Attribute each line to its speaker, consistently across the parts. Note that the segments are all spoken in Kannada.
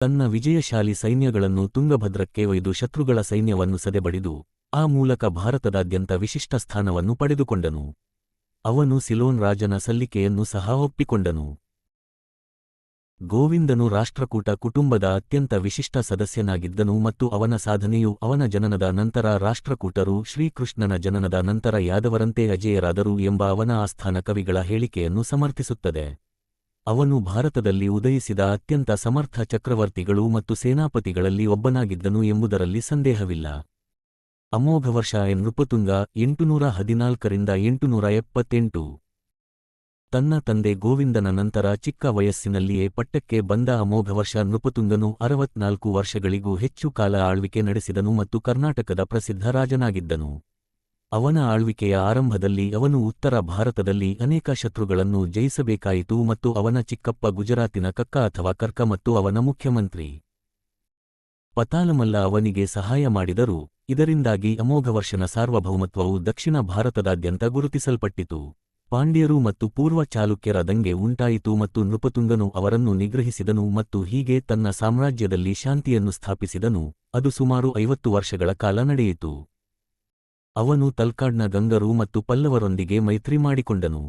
Speaker 1: ತನ್ನ ವಿಜಯಶಾಲಿ ಸೈನ್ಯಗಳನ್ನು ತುಂಗಭದ್ರಕ್ಕೆ ಒಯ್ದು ಶತ್ರುಗಳ ಸೈನ್ಯವನ್ನು ಸದೆಬಡಿದು, ಆ ಮೂಲಕ ಭಾರತದಾದ್ಯಂತ ವಿಶಿಷ್ಟ ಸ್ಥಾನವನ್ನು ಪಡೆದುಕೊಂಡನು. ಅವನು ಸಿಲೋನ್ ರಾಜನ ಸಲ್ಲಿಕೆಯನ್ನು ಸಹ ಒಪ್ಪಿಕೊಂಡನು. ಗೋವಿಂದನು ರಾಷ್ಟ್ರಕೂಟ ಕುಟುಂಬದ ಅತ್ಯಂತ ವಿಶಿಷ್ಟ ಸದಸ್ಯನಾಗಿದ್ದನು ಮತ್ತು ಅವನ ಸಾಧನೆಯು ಅವನ ಜನನದ ನಂತರ ರಾಷ್ಟ್ರಕೂಟರು ಶ್ರೀಕೃಷ್ಣನ ಜನನದ ನಂತರ ಯಾದವರಂತೆ ಅಜೇಯರಾದರು ಎಂಬ ಅವನ ಆಸ್ಥಾನ ಕವಿಗಳ ಹೇಳಿಕೆಯನ್ನು ಸಮರ್ಥಿಸುತ್ತದೆ. ಅವನು ಭಾರತದಲ್ಲಿ ಉದಯಿಸಿದ ಅತ್ಯಂತ ಸಮರ್ಥ ಚಕ್ರವರ್ತಿಗಳು ಮತ್ತು ಸೇನಾಪತಿಗಳಲ್ಲಿ ಒಬ್ಬನಾಗಿದ್ದನು ಎಂಬುದರಲ್ಲಿ ಸಂದೇಹವಿಲ್ಲ. ಅಮೋಘವರ್ಷ ಎನ್ ನೃಪತುಂಗ ಎಂಟುನೂರ ಹದಿನಾಲ್ಕರಿಂದ ಎಂಟುನೂರ ಎಪ್ಪತ್ತೆಂಟು. ತನ್ನ ತಂದೆ ಗೋವಿಂದನ ನಂತರ ಚಿಕ್ಕ ವಯಸ್ಸಿನಲ್ಲಿಯೇ ಪಟ್ಟಕ್ಕೆ ಬಂದ ಅಮೋಘವರ್ಷ ನೃಪತುಂಗನು ಅರವತ್ನಾಲ್ಕು ವರ್ಷಗಳಿಗೂ ಹೆಚ್ಚು ಕಾಲ ಆಳ್ವಿಕೆ ನಡೆಸಿದನು ಮತ್ತು ಕರ್ನಾಟಕದ ಪ್ರಸಿದ್ಧ ರಾಜನಾಗಿದ್ದನು. ಅವನ ಆಳ್ವಿಕೆಯ ಆರಂಭದಲ್ಲಿ ಅವನು ಉತ್ತರ ಭಾರತದಲ್ಲಿ ಅನೇಕ ಶತ್ರುಗಳನ್ನು ಜಯಿಸಬೇಕಾಯಿತು ಮತ್ತು ಅವನ ಚಿಕ್ಕಪ್ಪ ಗುಜರಾತಿನ ಕಕ್ಕ ಅಥವಾ ಕರ್ಕ ಮತ್ತು ಅವನ ಮುಖ್ಯಮಂತ್ರಿ. ಪತಾಲಮಲ್ಲ ಅವನಿಗೆ ಸಹಾಯ ಮಾಡಿದರು, ಇದರಿಂದಾಗಿ ಅಮೋಘವರ್ಷನ ಸಾರ್ವಭೌಮತ್ವವು ದಕ್ಷಿಣ ಭಾರತದಾದ್ಯಂತ ಗುರುತಿಸಲ್ಪಟ್ಟಿತು. ಪಾಂಡ್ಯರು ಮತ್ತು ಪೂರ್ವ ಚಾಲುಕ್ಯರ ದಂಗೆ ಉಂಟಾಯಿತು ಮತ್ತು ನೃಪತುಂಗನು ಅವರನ್ನು ನಿಗ್ರಹಿಸಿದನು ಮತ್ತು ಹೀಗೆ ತನ್ನ ಸಾಮ್ರಾಜ್ಯದಲ್ಲಿ ಶಾಂತಿಯನ್ನು ಸ್ಥಾಪಿಸಿದನು, ಅದು ಸುಮಾರು ಐವತ್ತು ವರ್ಷಗಳ ಕಾಲ ನಡೆಯಿತು. ಅವನು ತಲ್ಕಾಡ್ನ ಗಂಗರು ಮತ್ತು ಪಲ್ಲವರೊಂದಿಗೆ ಮೈತ್ರಿ ಮಾಡಿಕೊಂಡನು.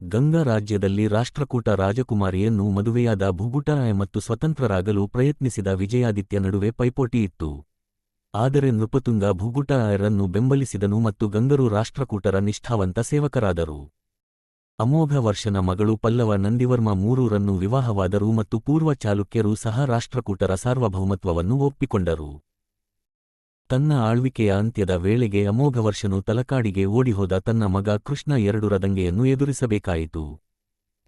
Speaker 1: ಗಂಗಾ ರಾಜ್ಯದಲ್ಲಿ ರಾಷ್ಟ್ರಕೂಟ ರಾಜಕುಮಾರಿಯನ್ನು ಮದುವೆಯಾದ ಭುಗುಟರಾಯ ಮತ್ತು ಸ್ವತಂತ್ರರಾಗಲು ಪ್ರಯತ್ನಿಸಿದ ವಿಜಯಾದಿತ್ಯ ನಡುವೆ ಪೈಪೋಟಿ ಇತ್ತು. ಆದರೆ ನೃಪತುಂಗ ಭುಗುಟರಾಯರನ್ನು ಬೆಂಬಲಿಸಿದನು ಮತ್ತು ಗಂಗರು ರಾಷ್ಟ್ರಕೂಟರ ನಿಷ್ಠಾವಂತ ಸೇವಕರಾದರು. ಅಮೋಘ ವರ್ಷನ ಮಗಳು ಪಲ್ಲವ ನಂದಿವರ್ಮ ಮೂರೂರನ್ನು ವಿವಾಹವಾದರು ಮತ್ತು ಪೂರ್ವ ಚಾಲುಕ್ಯರು ಸಹ ರಾಷ್ಟ್ರಕೂಟರ ಸಾರ್ವಭೌಮತ್ವವನ್ನು ಒಪ್ಪಿಕೊಂಡರು. ತನ್ನ ಆಳ್ವಿಕೆಯ ಅಂತ್ಯದ ವೇಳೆಗೆ ಅಮೋಘವರ್ಷನು ತಲಕಾಡಿಗೆ ಓಡಿಹೋದ ತನ್ನ ಮಗ ಕೃಷ್ಣ ಎರಡು ರದಂಗೆಯನ್ನು ಎದುರಿಸಬೇಕಾಯಿತು.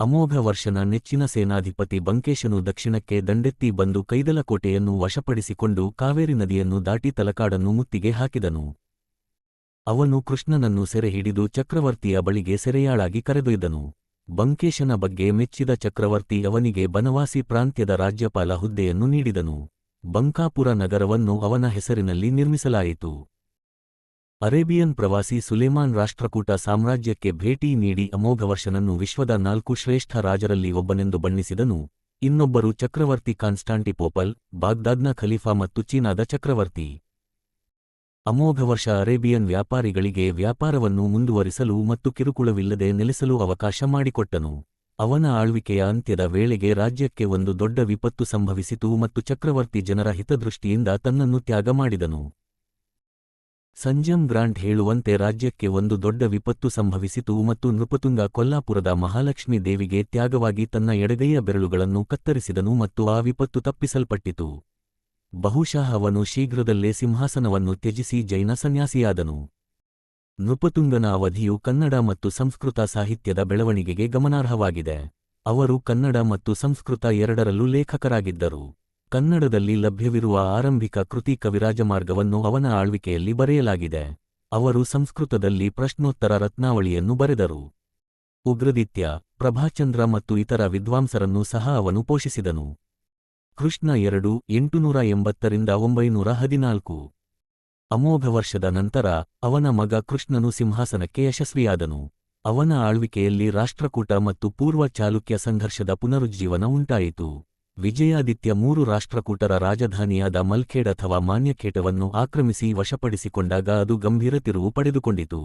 Speaker 1: ಅಮೋಘವರ್ಷನ ನೆಚ್ಚಿನ ಸೇನಾಧಿಪತಿ ಬಂಕೇಶನು ದಕ್ಷಿಣಕ್ಕೆ ದಂಡೆತ್ತಿ ಬಂದು ಕೈದಲಕೋಟೆಯನ್ನು ವಶಪಡಿಸಿಕೊಂಡು ಕಾವೇರಿ ನದಿಯನ್ನು ದಾಟಿ ತಲಕಾಡನ್ನು ಮುತ್ತಿಗೆ ಹಾಕಿದನು. ಅವನು ಕೃಷ್ಣನನ್ನು ಸೆರೆಹಿಡಿದು ಚಕ್ರವರ್ತಿಯ ಬಳಿಗೆ ಸೆರೆಯಾಳಾಗಿ ಕರೆದೊಯ್ದನು. ಬಂಕೇಶನ ಬಗ್ಗೆ ಮೆಚ್ಚಿದ ಚಕ್ರವರ್ತಿ ಅವನಿಗೆ ಬನವಾಸಿ ಪ್ರಾಂತ್ಯದ ರಾಜ್ಯಪಾಲ ಹುದ್ದೆಯನ್ನು ನೀಡಿದನು. ಬಂಕಾಪುರ ನಗರವನ್ನು ಅವನ ಹೆಸರಿನಲ್ಲಿ ನಿರ್ಮಿಸಲಾಯಿತು. ಅರೇಬಿಯನ್ ಪ್ರವಾಸಿ ಸುಲೇಮಾನ್ ರಾಷ್ಟ್ರಕೂಟ ಸಾಮ್ರಾಜ್ಯಕ್ಕೆ ಭೇಟಿ ನೀಡಿ ಅಮೋಘವರ್ಷನನ್ನು ವಿಶ್ವದ ನಾಲ್ಕು ಶ್ರೇಷ್ಠ ರಾಜರಲ್ಲಿ ಒಬ್ಬನೆಂದು ಬಣ್ಣಿಸಿದನು. ಇನ್ನೊಬ್ಬರು ಚಕ್ರವರ್ತಿ ಕಾನ್ಸ್ಟಾಂಟಿಪೋಪಲ್, ಬಾಗ್ದಾದ್ನ ಖಲೀಫಾ ಮತ್ತು ಚೀನಾದ ಚಕ್ರವರ್ತಿ. ಅಮೋಘವರ್ಷ ಅರೇಬಿಯನ್ ವ್ಯಾಪಾರಿಗಳಿಗೆ ವ್ಯಾಪಾರವನ್ನು ಮುಂದುವರಿಸಲು ಮತ್ತು ಕಿರುಕುಳವಿಲ್ಲದೆ ನೆಲೆಸಲು ಅವಕಾಶ ಮಾಡಿಕೊಟ್ಟನು. ಅವನ ಆಳ್ವಿಕೆಯ ಅಂತ್ಯದ ವೇಳೆಗೆ ರಾಜ್ಯಕ್ಕೆ ಒಂದು ದೊಡ್ಡ ವಿಪತ್ತು ಸಂಭವಿಸಿತು ಮತ್ತು ಚಕ್ರವರ್ತಿ ಜನರ ಹಿತದೃಷ್ಟಿಯಿಂದ ತನ್ನನ್ನು ತ್ಯಾಗ ಮಾಡಿದನು. ಸಂಜಮ್ ಗ್ರಾಂಟ್ ಹೇಳುವಂತೆ ರಾಜ್ಯಕ್ಕೆ ಒಂದು ದೊಡ್ಡ ವಿಪತ್ತು ಸಂಭವಿಸಿತು ಮತ್ತು ನೃಪತುಂಗ ಕೊಲ್ಲಾಪುರದ ಮಹಾಲಕ್ಷ್ಮಿ ದೇವಿಗೆ ತ್ಯಾಗವಾಗಿ ತನ್ನ ಎಡಗೈಯ ಬೆರಳುಗಳನ್ನು ಕತ್ತರಿಸಿದನು ಮತ್ತು ಆ ವಿಪತ್ತು ತಪ್ಪಿಸಲ್ಪಟ್ಟಿತು. ಬಹುಶಃ ಅವನು ಶೀಘ್ರದಲ್ಲೇ ಸಿಂಹಾಸನವನ್ನು ತ್ಯಜಿಸಿ ಜೈನ ಸನ್ಯಾಸಿಯಾದನು. ನೃಪತುಂಗನ ಅವಧಿಯು ಕನ್ನಡ ಮತ್ತು ಸಂಸ್ಕೃತ ಸಾಹಿತ್ಯದ ಬೆಳವಣಿಗೆಗೆ ಗಮನಾರ್ಹವಾಗಿದೆ. ಅವರು ಕನ್ನಡ ಮತ್ತು ಸಂಸ್ಕೃತ ಎರಡರಲ್ಲೂ ಲೇಖಕರಾಗಿದ್ದರು. ಕನ್ನಡದಲ್ಲಿ ಲಭ್ಯವಿರುವ ಆರಂಭಿಕ ಕೃತಿ ಕವಿರಾಜಮಾರ್ಗವನ್ನು ಅವನ ಆಳ್ವಿಕೆಯಲ್ಲಿ ಬರೆಯಲಾಗಿದೆ. ಅವರು ಸಂಸ್ಕೃತದಲ್ಲಿ ಪ್ರಶ್ನೋತ್ತರ ರತ್ನಾವಳಿಯನ್ನು ಬರೆದರು. ಉಗ್ರದಿತ್ಯ, ಪ್ರಭಾಚಂದ್ರ ಮತ್ತು ಇತರ ವಿದ್ವಾಂಸರನ್ನು ಸಹ ಅವನು ಪೋಷಿಸಿದನು. ಕೃಷ್ಣ ಎರಡು, ಎಂಟುನೂರ ಎಂಬತ್ತರಿಂದ ಒಂಬೈನೂರ ಹದಿನಾಲ್ಕು. ಅಮೋಘ ವರ್ಷದ ನಂತರ ಅವನ ಮಗ ಕೃಷ್ಣನು ಸಿಂಹಾಸನಕ್ಕೆ ಯಶಸ್ವಿಯಾದನು. ಅವನ ಆಳ್ವಿಕೆಯಲ್ಲಿ ರಾಷ್ಟ್ರಕೂಟ ಮತ್ತು ಪೂರ್ವ ಚಾಲುಕ್ಯ ಸಂಘರ್ಷದ ಪುನರುಜ್ಜೀವನ ಉಂಟಾಯಿತು. ವಿಜಯಾದಿತ್ಯ ಮೂರು ರಾಷ್ಟ್ರಕೂಟರ ರಾಜಧಾನಿಯಾದ ಮಲ್ಖೇಡ್ ಅಥವಾ ಮಾನ್ಯಖೇಟವನ್ನು ಆಕ್ರಮಿಸಿ ವಶಪಡಿಸಿಕೊಂಡಾಗ ಅದು ಗಂಭೀರ ತಿರುವು ಪಡೆದುಕೊಂಡಿತು.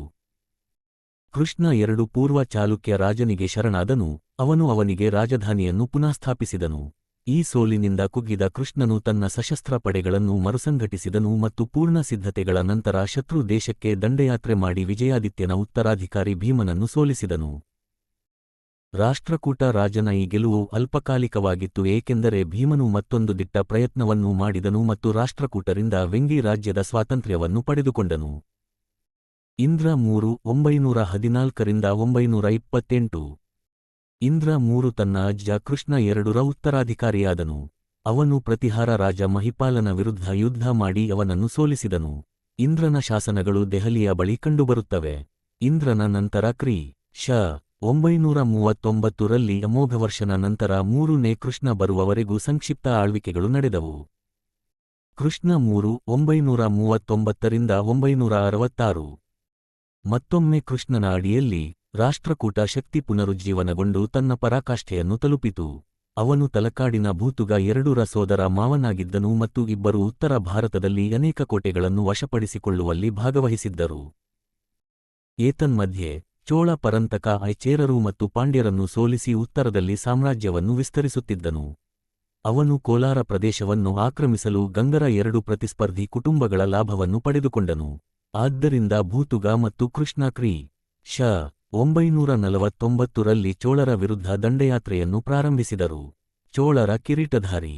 Speaker 1: ಕೃಷ್ಣ ಎರಡು ಪೂರ್ವ ಚಾಲುಕ್ಯ ರಾಜನಿಗೆ ಶರಣಾದನು, ಅವನು ಅವನಿಗೆ ರಾಜಧಾನಿಯನ್ನು ಪುನಃಸ್ಥಾಪಿಸಿದನು. ಈ ಸೋಲಿನಿಂದ ಕುಗ್ಗಿದ ಕೃಷ್ಣನು ತನ್ನ ಸಶಸ್ತ್ರ ಪಡೆಗಳನ್ನು ಮರುಸಂಘಟಿಸಿದನು ಮತ್ತು ಪೂರ್ಣ ಸಿದ್ಧತೆಗಳ ನಂತರ ಶತ್ರು ದೇಶಕ್ಕೆ ದಂಡಯಾತ್ರೆ ಮಾಡಿ ವಿಜಯಾದಿತ್ಯನ ಉತ್ತರಾಧಿಕಾರಿ ಭೀಮನನ್ನು ಸೋಲಿಸಿದನು. ರಾಷ್ಟ್ರಕೂಟ ರಾಜನ ಈ ಗೆಲುವು ಅಲ್ಪಕಾಲಿಕವಾಗಿತ್ತು ಏಕೆಂದರೆ ಭೀಮನು ಮತ್ತೊಂದು ದಿಟ್ಟ ಪ್ರಯತ್ನವನ್ನು ಮಾಡಿದನು ಮತ್ತು ರಾಷ್ಟ್ರಕೂಟರಿಂದ ವೆಂಗಿ ರಾಜ್ಯದ ಸ್ವಾತಂತ್ರ್ಯವನ್ನು ಪಡೆದುಕೊಂಡನು. ಇಂದ್ರ ಮೂರು, ಒಂಬೈನೂರ ಹದಿನಾಲ್ಕರಿಂದ ಒಂಬೈನೂರ ಇಪ್ಪತ್ತೆಂಟು ಇಂದ್ರ ಮೂರು ತನ್ನ ಅಜ್ಜ ಕೃಷ್ಣ ಎರಡುರ ಉತ್ತರಾಧಿಕಾರಿಯಾದನು. ಅವನು ಪ್ರತಿಹಾರ ರಾಜ ಮಹಿಪಾಲನ ವಿರುದ್ಧ ಯುದ್ಧ ಮಾಡಿ ಅವನನ್ನು ಸೋಲಿಸಿದನು. ಇಂದ್ರನ ಶಾಸನಗಳು ದೆಹಲಿಯ ಬಳಿ ಕಂಡುಬರುತ್ತವೆ. ಇಂದ್ರನ ನಂತರ ಕ್ರಿ. ಶ. ಒಂಬೈನೂರ ಮೂವತ್ತೊಂಬತ್ತರಲ್ಲಿ ಅಮೋಘವರ್ಷನ ನಂತರ ಮೂರನೇ ಕೃಷ್ಣ ಬರುವವರೆಗೂ ಸಂಕ್ಷಿಪ್ತ ಆಳ್ವಿಕೆಗಳು ನಡೆದವು. ಕೃಷ್ಣ ಮೂರು ಒಂಬೈನೂರ ಮೂವತ್ತೊಂಬತ್ತರಿಂದ ಒಂಬೈನೂರ ಮತ್ತೊಮ್ಮೆ ಕೃಷ್ಣನ ಅಡಿಯಲ್ಲಿ ರಾಷ್ಟ್ರಕೂಟ ಶಕ್ತಿ ಪುನರುಜ್ಜೀವನಗೊಂಡು ತನ್ನ ಪರಾಕಾಷ್ಠೆಯನ್ನು ತಲುಪಿತು. ಅವನು ತಲಕಾಡಿನ ಭೂತುಗ ಎರಡೂರ ಸೋದರ ಮಾವನಾಗಿದ್ದನು ಮತ್ತು ಇಬ್ಬರು ಉತ್ತರ ಭಾರತದಲ್ಲಿ ಅನೇಕ ಕೋಟೆಗಳನ್ನು ವಶಪಡಿಸಿಕೊಳ್ಳುವಲ್ಲಿ ಭಾಗವಹಿಸಿದ್ದರು. ಏತನ್ಮಧ್ಯೆ, ಚೋಳ ಪರಂತಕ ಐಚೇರರು ಮತ್ತು ಪಾಂಡ್ಯರನ್ನು ಸೋಲಿಸಿ ಉತ್ತರದಲ್ಲಿ ಸಾಮ್ರಾಜ್ಯವನ್ನು ವಿಸ್ತರಿಸುತ್ತಿದ್ದನು. ಅವನು ಕೋಲಾರ ಪ್ರದೇಶವನ್ನು ಆಕ್ರಮಿಸಲು ಗಂಗರ ಎರಡು ಪ್ರತಿಸ್ಪರ್ಧಿ ಕುಟುಂಬಗಳ ಲಾಭವನ್ನು ಪಡೆದುಕೊಂಡನು. ಆದ್ದರಿಂದ ಭೂತುಗ ಮತ್ತು ಕೃಷ್ಣ ಕ್ರಿ, ಶ ಒಂಬೈನೂರ ನಲವತ್ತೊಂಬತ್ತರಲ್ಲಿ ಚೋಳರ ವಿರುದ್ಧ ದಂಡಯಾತ್ರೆಯನ್ನು ಪ್ರಾರಂಭಿಸಿದರು. ಚೋಳರ ಕಿರೀಟಧಾರಿ